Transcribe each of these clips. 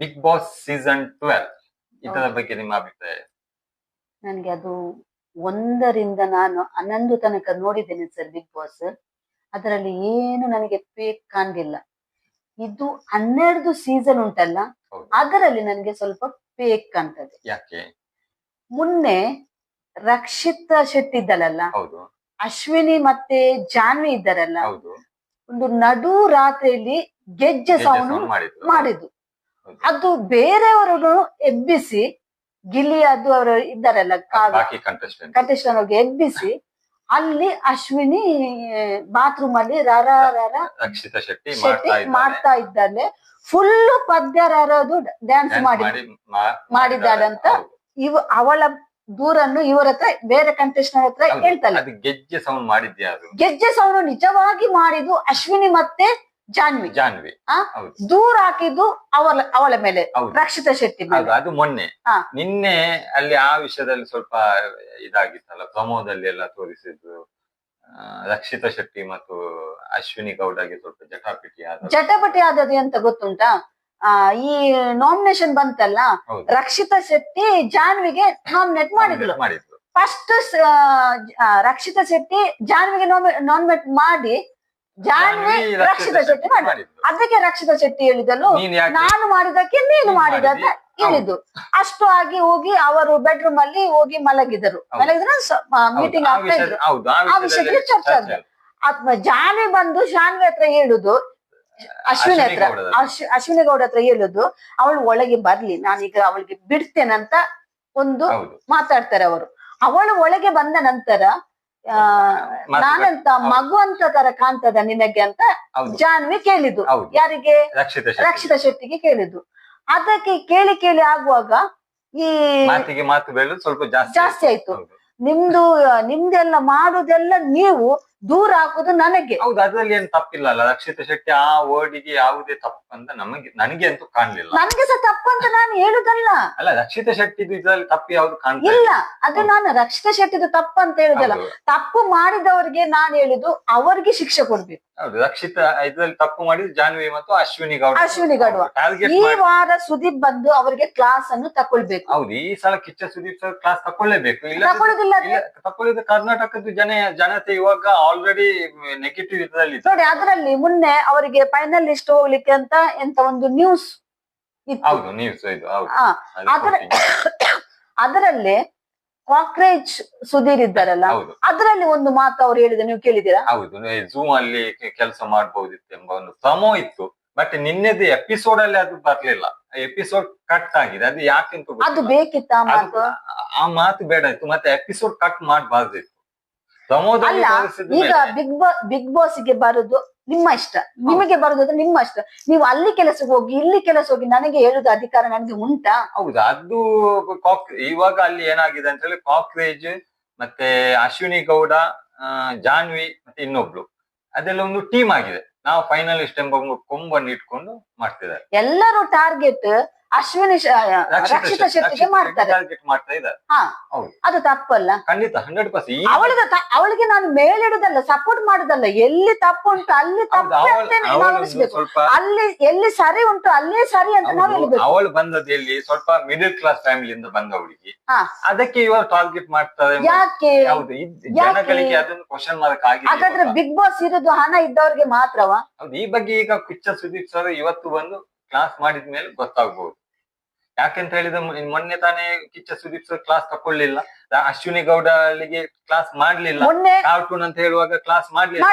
Big Boss season twelve ಇದರ ಬಗ್ಗೆ ನಿಮ್ಮ ಅಭಿಪ್ರಾಯ? ನನಗೆ ಅದು ಒಂದರಿಂದ ನಾನು ಹನ್ನೊಂದು ತನಕ ನೋಡಿದ್ದೇನೆ ಸರ್ ಬಿಗ್ ಬಾಸ್ ಅದರಲ್ಲಿ ಏನು ನನಗೆ ಫೇಕ್ ಕಾಣಲಿಲ್ಲ. ಇದು ಹನ್ನೆರಡು ಸೀಸನ್ ಉಂಟಲ್ಲ ಅದರಲ್ಲಿ ನನಗೆ ಸ್ವಲ್ಪ ಫೇಕ್ ಕಾಣ್ತದೆ. ಯಾಕೆ? ಮುನ್ನೆ ರಕ್ಷಿತಾ ಶೆಟ್ಟಿ ಇದ್ದಲ್ಲ ಅಶ್ವಿನಿ ಮತ್ತೆ ಜಾನ್ವಿ ಇದ್ದಾರಲ್ಲ ಒಂದು ನಡು ರಾತ್ರಿಯಲ್ಲಿ ಗೆಜ್ಜೆ ಸೌಂಡ್ ಮಾಡಿದ್ದು. ಅದು ಬೇರೆಯವರನ್ನು ಎಬ್ಬಿಸಿ ಗಿಲ್ಲಿ ಅದು ಅವರು ಇದ್ದಾರಲ್ಲ ಕಂಟೆಸ್ಟನ್ ಬಾಕಿ ಕಂಟೆಸ್ಟೆಂಟ್ ಕಂಟೆಸ್ಟೆಂಟ್ ಅವ್ರಿಗೆ ಎಬ್ಬಿಸಿ ಅಲ್ಲಿ ಅಶ್ವಿನಿ ಬಾತ್ರೂಮ್ ಅಲ್ಲಿ ರಾರ ರಾರ ರಕ್ಷಿತಾ ಶೆಟ್ಟಿ ಶೆಟ್ಟಿ ಮಾಡ್ತಾ ಇದ್ದಾರೆ ಇದ್ದಾಳೆ ಫುಲ್ ಪದ್ಯ ರಾರದು ಡ್ಯಾನ್ಸ್ ಮಾಡಿ ಮಾಡಿದ್ದಾಳಂತ. ಇವ ಅವಳ ದೂರನ್ನು ಇವರ ಹತ್ರ ಬೇರೆ ಕಂಟೆಸ್ಟೆಂಟ್ ಹತ್ರ. ಹೇಳ್ತಾಳೆ. ಗೆಜ್ಜೆ ಸೌಂಡ್ ಮಾಡಿದ್ಯಾ ಗೆಜ್ಜೆ ಸೌಂಡ್ ನಿಜವಾಗಿ ಮಾಡಿದ್ದು ಅಶ್ವಿನಿ ಮತ್ತೆ ಜಾನ್ವಿ. ಜಾನ್ವಿ. ದೂರ ಹಾಕಿದ್ದು ಅವಳ ಅವಳ ಮೇಲೆ. ರಕ್ಷಿತ ಶೆಟ್ಟಿ ಹೌದು ಅದು ಮೊನ್ನೆ. ನಿನ್ನೆ ಅಲ್ಲಿ ಆ ವಿಷಯದಲ್ಲಿ ಸ್ವಲ್ಪ ಇದಾಗಿತ್ತಲ್ಲ ಪ್ರಮೋದಲ್ಲಿ ಎಲ್ಲ ತೋರಿಸಿದ್ದು ರಕ್ಷಿತ ಶೆಟ್ಟಿ ಮತ್ತು ಅಶ್ವಿನಿ ಗೌಡಗೆ ಸ್ವಲ್ಪ ಜಟಾಪಟಿ ಆದ ಜಟಪಟಿ ಆದದ್ದು ಎಂತ ಗೊತ್ತುಂಟಾ? ಈ ನಾಮಿನೇಷನ್ ಬಂತಲ್ಲ ರಕ್ಷಿತ ಶೆಟ್ಟಿ ಜಾನ್ವಿಗೆ ನಾಮಿನೇಟ್ ಮಾಡಿದ್ರು. ಫಸ್ಟ್ ರಕ್ಷಿತಾ ಶೆಟ್ಟಿ ಜಾನ್ವಿಗೆ ನಾಮಿನೇಟ್ ಮಾಡಿ ಜಾನ್ವಿ ರಕ್ಷಿತ ಶೆಟ್ಟಿ ಮಾಡಿದ್ರು ಅದಕ್ಕೆ ರಕ್ಷಿತ ಶೆಟ್ಟಿ ಹೇಳಿದಲ್ಲು ನಾನು ಮಾಡಿದಕ್ಕೆ ನೀನು ಮಾಡಿದ ಅಂತ? ಹೇಳಿದ್ದು. ಅಷ್ಟು ಆಗಿ ಹೋಗಿ ಅವರು ಬೆಡ್ರೂಮ್ ಅಲ್ಲಿ ಹೋಗಿ ಮಲಗಿದರು. ಮಲಗಿದ್ರೆ ಮೀಟಿಂಗ್ ಆಗ್ತಾ ಇದ್ರು. ಆ ವಿಷಯಕ್ಕೆ ಚರ್ಚೆ ಆದ್ರು ಜಾನ್ವಿ ಬಂದು ಶಾನ್ವಿ ಹತ್ರ ಹೇಳುದು. ಅಶ್ವಿನಿ ಹತ್ರ. ಅಶ್ವಿನಿ ಗೌಡ ಹತ್ರ ಹೇಳುದು. ಅವಳು ಒಳಗೆ ಬರ್ಲಿ. ನಾನೀಗ ಅವಳಿಗೆ ಬಿಡ್ತೇನಂತ ಒಂದು ಮಾತಾಡ್ತಾರೆ ಅವರು. ಅವಳು ಒಳಗೆ ಬಂದ ನಂತರ. ನಾನಂತ. ಮಗು ಅಂತ ತರ ಕಾಣ್ತದ ನಿನಗೆ ಅಂತ ಜಾನ್ವಿ ಕೇಳಿದ್ದು. ಯಾರಿಗೆ? ರಕ್ಷಿತಾ ಶೆಟ್ಟಿ ರಕ್ಷಿತಾ ಶೆಟ್ಟಿಗೆ ಕೇಳಿದ್ದು. ಅದಕ್ಕೆ ಕೇಳಿ ಕೇಳಿ ಆಗುವಾಗ ಈ ಮಾತಿಗೆ ಮಾತು ಸ್ವಲ್ಪ ಜಾಸ್ತಿ ಆಯ್ತು. ನಿಮ್ದು ನಿಮ್ದೆಲ್ಲ ಮಾಡುದೆಲ್ಲ ನೀವು ದೂರ ಹಾಕುದು ನನಗೆ. ಹೌದು ಅದ್ರಲ್ಲಿ ಏನ್ ತಪ್ಪಿಲ್ಲ ಅಲ್ಲ ರಕ್ಷಿತ ಶೆಟ್ಟಿ ಆ ವರ್ಡಿಗೆ ಯಾವುದೇ ತಪ್ಪು ಅಂತ ನಮಗೆ ನನಗೆ ಅಂತೂ ಕಾಣಲಿಲ್ಲ. ನನಗೆ ಸಹ ಅಂತ ನಾನು ಹೇಳುದಲ್ಲ. ಅಲ್ಲ ರಕ್ಷಿತ ಶೆಟ್ಟಿ ಇದ್ರಲ್ಲಿ ತಪ್ಪು ಯಾವ್ದು ಕಾಣ್ತಾ ಇಲ್ಲ ಅದು ನಾನು ರಕ್ಷಿತ ಶೆಟ್ಟಿದು ಅಂತ ಹೇಳುದಲ್ಲ. ತಪ್ಪು ಮಾಡಿದವರಿಗೆ ನಾನು ಹೇಳುದು ಅವರಿಗೆ ಶಿಕ್ಷೆ ಕೊಡ್ಬೇಕು. ಹೌದು ರಕ್ಷಿತಾ ಇದ್ರಲ್ಲಿ ತಪ್ಪು ಮಾಡಿದ್ರು ಜಾನ್ವಿ ಮತ್ತು ಅಶ್ವಿನಿ ಗೌಡ. ಅಶ್ವಿನಿ ಗೌಡ. ಈ ವಾರ ಸುದೀಪ್ ಬಂದು ಅವರಿಗೆ ಕ್ಲಾಸ್ ಅನ್ನು ತಕೊಳ್ಬೇಕು. ಹೌದು ಈ ಸಲ ಕಿಚ್ಚ ಸುದೀಪ್ ಸರ್ ಕ್ಲಾಸ್ ತಕೊಳ್ಳೇಬೇಕು. ಇಲ್ಲ ತಕೊಳ್ಳೋದಿಲ್ಲ ತಕೊಳ್ಳೋದು ಕರ್ನಾಟಕದ ಜನ ಜನತೆ ಇವಾಗ ಆಲ್ರೆಡಿ ನೆಗೆಟಿವ್ ಇದ್ರಲ್ಲಿ ನೋಡಿ ಅದರಲ್ಲಿ ಮೊನ್ನೆ ಅವರಿಗೆ ಫೈನಲ್ ಲಿಸ್ಟ್ ಹೋಗ್ಲಿಕ್ಕೆ ಅಂತ ಎಂತ ಒಂದು ನ್ಯೂಸ್ ಇತ್ತು. ಹೌದು ನ್ಯೂಸ್ ಇದು ಹೌದು. ಅದರ ಅದರಲ್ಲಿ ಕಾಕ್ರೇಜ್ ಸುಧೀರ್ ಇದ್ದಾರಲ್ಲ ಅದರಲ್ಲಿ ಒಂದು ಮಾತು ಅವ್ರು ಹೇಳಿದ ನೀವು ಕೇಳಿದೀರಾ ಹೌದು ಝೂಮ್ ಅಲ್ಲಿ ಕೆಲಸ ಮಾಡಬಹುದಿತ್ತು ಎಂಬ ಒಂದು ಪ್ರಮೋ ಇತ್ತು. ಬಟ್ ನಿನ್ನೆದು ಎಪಿಸೋಡ್ ಅಲ್ಲಿ ಅದು ಬರ್ಲಿಲ್ಲ. ಎಪಿಸೋಡ್ ಕಟ್ ಆಗಿದೆ. ಅದು ಯಾಕೆ ಅದು ಬೇಕಿತ್ತು ಆ ಮಾತು? ಆ ಮಾತು ಬೇಡ ಇತ್ತು. ಮತ್ತೆ ಎಪಿಸೋಡ್ ಕಟ್ ಮಾಡಬಾರ್ದಿತ್ತು. ಅಲ್ಲ, ಈಗ ಬಿಗ್ ಬಾ ಬಿಗ್ ಬಾಸ್ಗೆ ಬರುದು ನಿಮ್ಮ ಇಷ್ಟ. ನಿಮಗೆ ಬರುದು ನಿಮ್ಮ ಇಷ್ಟ. ನೀವು ಅಲ್ಲಿ ಕೆಲಸಕ್ಕೆ ಹೋಗಿ ಇಲ್ಲಿ ಕೆಲಸ ಹೋಗಿ ನನಗೆ ಹೇಳುದು ಅಧಿಕಾರ ನನಗೆ ಉಂಟಾ? ಹೌದು ಅದು ಕಾಕ್ ಇವಾಗ ಅಲ್ಲಿ ಏನಾಗಿದೆ ಅಂತ ಹೇಳಿ ಕಾಕ್ರೇಜ್ ಮತ್ತೆ ಅಶ್ವಿನಿ ಗೌಡ ಜಾನ್ವಿ ಮತ್ತೆ ಇನ್ನೊಬ್ಳು ಅದೆಲ್ಲ ಒಂದು ಟೀಮ್ ಆಗಿದೆ. ನಾವು ಫೈನಲಿಸ್ಟ್ ಎಂಬ ಕೊಂಬನ್ನು ಇಟ್ಕೊಂಡು ಮಾಡ್ತಿದ್ದಾರೆ. ಎಲ್ಲರೂ ಟಾರ್ಗೆಟ್ ಅಶ್ವಿನಿ ರಕ್ಷಿತ ರಕ್ಷಿತಾ ಶೆಟ್ಟಿಗೆ ಮಾಡ್ತಾರೆ. ಟಾರ್ಗೆಟ್ ಮಾಡ್ತಾ ಇದ್ದಾರೆ ಹಾ ಹೌದು. ಅದು ತಪ್ಪಲ್ಲ. ಖಂಡಿತ ಹಂಡ್ರೆಡ್ ಪರ್ಸೆಂಟ್ ಅವಳಿಗೆ ತ- ಅವಳಿಗೆ ನಾನು ಮೇಲಿಡುದಲ್ಲ ಸಪೋರ್ಟ್ ಮಾಡುದಲ್ಲ ಎಲ್ಲಿ ತಪ್ಪು ಉಂಟು ಅಲ್ಲಿ ತಪ್ಪು ಅಂತ ನಾವು ಎಣಿಸ್ಬೇಕು. ಸ್ವಲ್ಪ ಅಲ್ಲಿ ಎಲ್ಲಿ ಸರಿ ಉಂಟು ಅಲ್ಲೇ ಸರಿ ಅಂತ ನಾವು ಹೌದು, ಹೇಳ್ಬೇಕು ಅವಳು ಬಂದದ್ದು ಎಲ್ಲಿ ಸ್ವಲ್ಪ ಮಿಡಲ್ ಕ್ಲಾಸ್ ಫ್ಯಾಮಿಲಿಯಿಂದ ಬಂದವಳಿಗೆ ಹಾ. ಅದಕ್ಕೆ ಇವರು ಟಾರ್ಗೆಟ್ ಮಾಡ್ತಾರೆ ಯಾಕೆ? ಹೌದು ಇದ್- ಯಾಕೆ? ಜನಗಳಿಗೆ ಅದನ್ನು ಕ್ವಶನ್ ಹಾಗಾದ್ರೆ. ಬಿಗ್ ಬಾಸ್ ಇರೋದು ಹಣ ಇದ್ದವ್ರಿಗೆ ಮಾತ್ರವಾ? ಹೌದು ಈ ಬಗ್ಗೆ ಈಗ ಕಿಚ್ಚ ಸುದೀಪ್ ಸರ್ ಇವತ್ತು ಬಂದು ಕ್ಲಾಸ್ ಮಾಡಿದ ಮೇಲೆ ಗೊತ್ತಾಗ್ಬಹುದು ಯಾಕೆಂತ ಹೇಳಿದ್ರೆ ಮೊನ್ನೆ- ತಾನೇ ಕಿಚ್ಚ ಸುದೀಪ್ ಸರ್ ಕ್ಲಾಸ್ ತಕೊಳ್ಳಿಲ್ಲ. ಅಶ್ವಿನಿ ಗೌಡ ಅಲ್ಲಿಗೆ ಕ್ಲಾಸ್ ಮಾಡ್ಲಿಲ್ಲ. ಮೊನ್ನೆ ಕಾರ್ಟೂನ್ ಅಂತ ಹೇಳುವಾಗ ಕ್ಲಾಸ್ ಮಾಡ್ಲಿಲ್ಲ.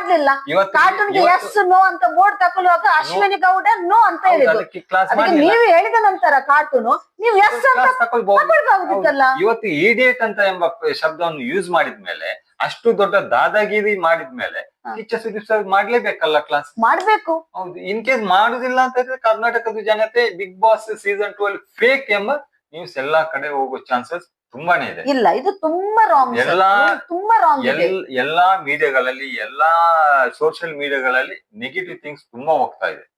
ಎಸ್ ನೋ ಅಂತ ಬೋರ್ಡ್ ತಕೊಳ್ಳುವಾಗ ಅಶ್ವಿನಿ ಗೌಡ ನೋ ಅಂತ ಹೇಳಿದ್ರು ಕ್ಲಾಸ್ ನೀವು ಹೇಳಿದ ನಂತರ ಕಾರ್ಟೂನ್ ನೀವು ಎಸ್ ತಗೊಳ್ಬಹುದಿತ್ತಲ್ಲ ಇವತ್ತು ಈಡಿಯೇಟ್ ಅಂತ ಎಂಬ ಶಬ್ದವನ್ನು ಯೂಸ್ ಮಾಡಿದ್ಮೇಲೆ ಅಷ್ಟು ದೊಡ್ಡ ದಾದಾಗಿರಿ ಮಾಡಿದ್ಮೇಲೆ ಸುದೀಪ್ ಮಾಡ್ಲೇಬೇಕಲ್ಲ ಕ್ಲಾಸ್ ಮಾಡ್ಬೇಕು. ಹೌದು ಇನ್ ಕೇಸ್ ಮಾಡುದಿಲ್ಲ ಅಂತ ಹೇಳಿದ್ರೆ ಕರ್ನಾಟಕದ ಜನತೆ ಬಿಗ್ ಬಾಸ್ ಸೀಸನ್ ಟು ಅಲ್ಲಿ ಫೇಕ್ ಎಂಬ ನ್ಯೂಸ್ ಎಲ್ಲಾ ಕಡೆ ಹೋಗೋ ಚಾನ್ಸಸ್ ತುಂಬಾನೇ ಇದೆ. ಇಲ್ಲ ಇದು ತುಂಬಾ ರಾಂಗ್ ಎಲ್ಲಾ- ತುಂಬಾ ರಾಂಗ್ ಎಲ್ಲಾ ಮೀಡಿಯಾಗಳಲ್ಲಿ ಎಲ್ಲಾ ಸೋಷಿಯಲ್ ಮೀಡಿಯಾಗಳಲ್ಲಿ ನೆಗೆಟಿವ್ ಥಿಂಗ್ಸ್ ತುಂಬಾ ಹೋಗ್ತಾ ಇದೆ.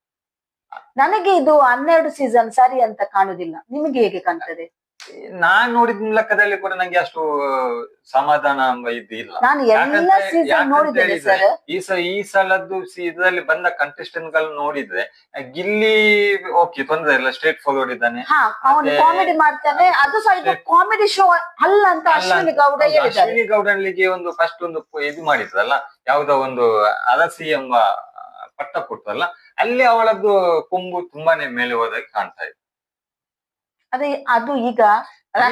ನನಗೆ ಇದು ಹನ್ನೆರಡು ಸೀಸನ್ ಸರಿ ಅಂತ ಕಾಣುದಿಲ್ಲ. ನಿಮಗೆ ಹೇಗೆ ಕಾಣ್ತದೆ? ನಾನ್ ನೋಡಿದ ಲೆಕ್ಕದಲ್ಲಿ ಕೂಡ ನಂಗೆ ಅಷ್ಟು ಸಮಾಧಾನ ಎಂಬ ಇದು ಇಲ್ಲ. ನಾನು ಎಲ್ಲ ಸೀಸನ್ ಯಾಕಂತ ನೋಡಿದ್ದೇನೆ ಸರ್ ಈ ಸ ಈ ಸಲದ್ದು ಇದರಲ್ಲಿ ಬಂದ ಕಂಟೆಸ್ಟೆಂಟ್ಗಳು ನೋಡಿದ್ರೆ ಗಿಲ್ಲಿ ಓಕೆ ತೊಂದ್ರೆ ಇಲ್ಲ ಸ್ಟ್ರೇಟ್ ಫಾರ್ವರ್ಡ್ ಇದ್ದಾನೆ. ಅವನು ಕಾಮಿಡಿ ಮಾಡ್ತಾನೆ. ಅದು ಸಹ ಇದು ಕಾಮಿಡಿ ಶೋ ಅಲ್ಲ ಅಂತ ಅಶ್ವಿನಿ ಗೌಡ ಅಶ್ವಿನಿ ಗೌಡನ್ಲಿಗೆ ಒಂದು ಫಸ್ಟ್ ಒಂದು ಇದು ಮಾಡಿದ್ರಲ್ಲ ಯಾವ್ದೋ ಒಂದು ಅಲಸಿ ಎಂಬ ಪಟ್ಟ ಕೊಟ್ಟಲ್ಲ ಅಲ್ಲಿ ಅವಳದ್ದು ಕೊಂಬು ತುಂಬಾನೇ ಮೇಲೆ ಹೋದಾಗ ಕಾಣ್ತಾ ಇದೆ ಅದೇ ಅದು ಈಗ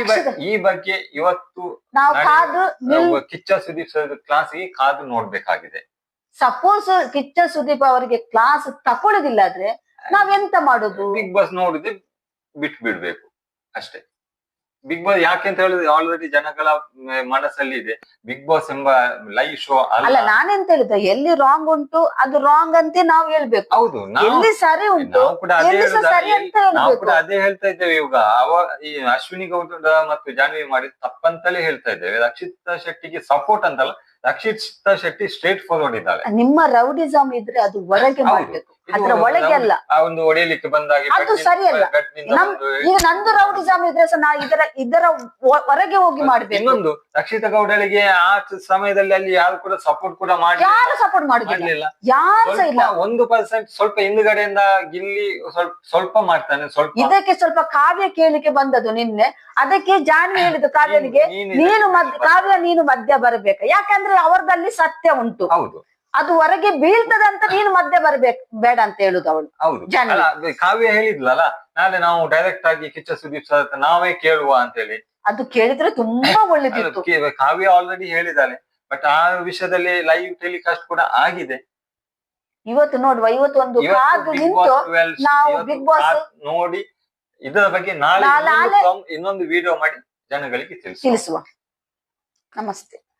ಈ ಬ- ಈ ಬಗ್ಗೆ ಇವತ್ತು ನಾವು ಕಾದು ನಿಲ್ ನಾವು ಕಿಚ್ಚ ಸುದೀಪ್ ಸರ್ ಕ್ಲಾಸ್ಗೆ ಕಾದು ನೋಡ್ಬೇಕಾಗಿದೆ. ಸಪೋಸ್ ಕಿಚ್ಚ ಸುದೀಪ್ ಅವರಿಗೆ ಕ್ಲಾಸ್ ತಕೊಳ್ಳೋದಿಲ್ಲ ಆದ್ರೆ ನಾವೆಂತ ಮಾಡೋದು? ಬಿಗ್ ಬಾಸ್ ನೋಡಿದ್ರೆ ಬಿಟ್ಟು ಬಿಡ್ಬೇಕು. ಅಷ್ಟೇ. ಬಿಗ್ ಬಾಸ್ ಯಾಕೆ ಅಂತ ಹೇಳಿದ್ರೆ ಆಲ್ರೆಡಿ ಜನಗಳ ಮನಸ್ಸಲ್ಲಿ ಇದೆ. ಬಿಗ್ ಬಾಸ್ ಎಂಬ ಲೈವ್ ಶೋ ಅಲ್ಲ. ನಾನೆಂತ ಹೇಳಿದ್ರೆ ಎಲ್ಲಿ ರಾಂಗ್ ಉಂಟು ಅದು ರಾಂಗ್ ಅಂತ ನಾವು ಹೇಳ್ಬೇಕು. ಹೌದು ಎಲ್ಲಿ ಸರಿ ಉಂಟು ನಾವು ಕೂಡ ಅದೇ ಹೇಳ್ತಾ ಇದ್ದೇವೆ ಇವಾಗ. ಅವ ಈ ಅಶ್ವಿನಿ ಗೌಡ ಮತ್ತು ಜಾನ್ವಿ ಮಾಡಿ ತಪ್ಪಂತಲೇ ಹೇಳ್ತಾ ಇದ್ದೇವೆ. ರಕ್ಷಿತಾ ಶೆಟ್ಟಿಗೆ ಸಪೋರ್ಟ್ ಅಂತಲ್ಲ ರಕ್ಷಿತಾ ಶೆಟ್ಟಿ ಸ್ಟ್ರೇಟ್ ಫಾರ್ವರ್ಡ್ ಇದ್ದಾಳೆ. ನಿಮ್ಮ ರೌಡಿಸಮ್ ಇದ್ರೆ ಅದು ಹೊರಗೆ ಮಾಡಬೇಕು. ಅದ್ರ ಒಳಗೆ ಅಲ್ಲ. ಆ ಒಂದು ಹೊಡೆಯಲಿಕ್ಕೆ ಬಂದಾಗ ಅದು ಸರಿಯಲ್ಲ. ಈಗ ನಂದು ರೌಡಿಸಮ್ ಇದ್ರೆ ಸಹ ನಾ ಇದರ ಇದರ ಹೊರಗೆ ಹೋಗಿ ಮಾಡ್ಬೇಕು. ಇನ್ನೊಂದು ರಕ್ಷಿತಾ ಗೌಡಳಿಗೆ ಆ ಸಮಯದಲ್ಲಿ ಅಲ್ಲಿ ಯಾರು ಕೂಡ ಸಪೋರ್ಟ್ ಕೂಡ ಮಾಡಿ ಯಾರು ಸಪೋರ್ಟ್ ಮಾಡಿಲ್ಲ? ಯಾರು ಇಲ್ಲ. ಒಂದು ಪರ್ಸೆಂಟ್ ಸ್ವಲ್ಪ ಹಿಂದುಗಡೆಯಿಂದ ಗಿಲ್ಲಿ ಸ್ವಲ್ಪ ಸ್ವಲ್ಪ ಮಾಡ್ತಾನೆ ಸ್ವಲ್ಪ. ಇದಕ್ಕೆ ಸ್ವಲ್ಪ ಕಾವ್ಯ ಕೇಳಿಕೆ ಬಂದದ್ದು ನಿನ್ನೆ. ಅದಕ್ಕೆ ಜಾನ್ವಿ ಹೇಳಿದ್ದು ಕಾವ್ಯನಿಗೆ ನೀನು- ಕಾವ್ಯ ನೀನು ಮಧ್ಯ ಬರಬೇಕು. ಯಾಕಂದ್ರೆ ಅವರದಲ್ಲಿ ಸತ್ಯ ಉಂಟು. ಹೌದು. ಅದು ಹೊರಗೆ ಬೀಳ್ತದೆ ಅಂತ ನೀನು ಮಧ್ಯೆ ಬರ್ಬೇಕು ಬೇಡ ಅಂತ ಹೇಳುದು ಅವಳು. ಹೌದು. ಜಾನ್ವಿ. ಕಾವ್ಯ ಹೇಳಿದ್ಲಲ್ಲ ನಾಳೆ ನಾವು ಡೈರೆಕ್ಟ್ ಆಗಿ ಕಿಚ್ಚ ಸುದೀಪ್ ಸರ್ ಹತ್ರ ನಾವೇ ಕೇಳುವ ಅಂತ ಹೇಳಿ ಅದು ಕೇಳಿದ್ರೆ ತುಂಬಾ ಒಳ್ಳೇದಿತ್ತು. ಕಾವ್ಯ ಆಲ್ರೆಡಿ ಹೇಳಿದ್ದಾಳೆ. ಬಟ್ ಆ ವಿಷಯದಲ್ಲಿ ಲೈವ್ ಟೆಲಿಕಾಸ್ಟ್ ಕೂಡ ಆಗಿದೆ. ಇವತ್ತು ನೋಡುವ ಇವತ್ತು ಒಂದು ಇವತ್ತು ಕಾದು Big ನಿಂತು 12 ನಾವು ಬಿಗ್ ಬಾಸ್ ಕಾದ್ ನೋಡಿ ಇದರ ಬಗ್ಗೆ ನಾಳೆ ನಾಳೆ- ಇನ್ನೊಂದು ಪ್ರಮ್- ಇನ್ನೊಂದು ವಿಡಿಯೋ ಮಾಡಿ ಜನಗಳಿಗೆ ತಿಳಿಸಿ ತಿಳಿಸುವ. ನಮಸ್ತೆ.